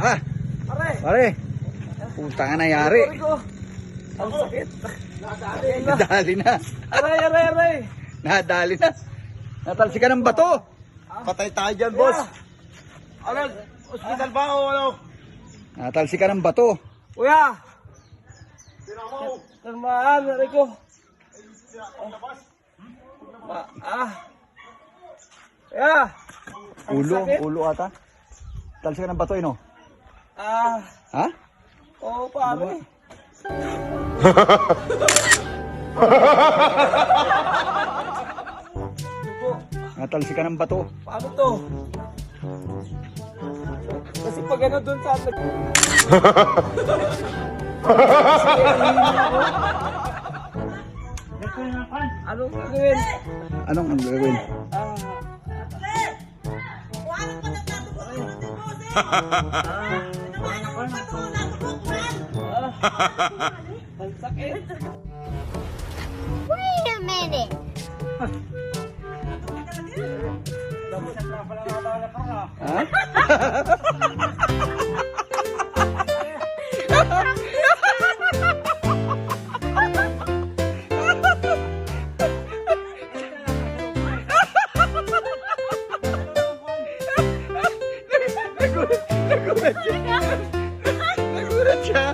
Ah, Pare! pare. Puta nga nangyari. Ang sakit! Nadali na! Nadali na. Aray, aray, aray! Nadali na. Natalsi ka ng bato. Patay tayo dyan, boss. Ano? Hospital ba o ano? Natalsi ka ng bato. Kuya! Kalmaan, aray ko! Ma ah! Ang Ulo, ulo ata. Talsi ka ng bato, eh, no? Ah! Ha? Oo, pare! Dugo. Natalsi ka ng bato. Paano to? Kasi pag ano dun sa nag... Anong gagawin? Anong ang gagawin? Ah, ah, ang sakit. Wait a minute. Ha? Nagulat siya. Nagulat siya.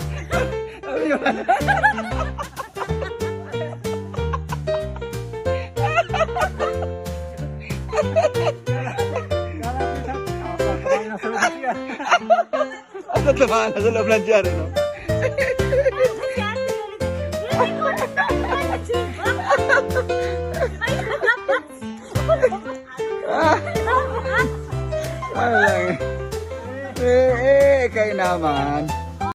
Ano yun? Ano tamaan na sa loob ng ano? Ano lang. Eh, eh, kayo naman.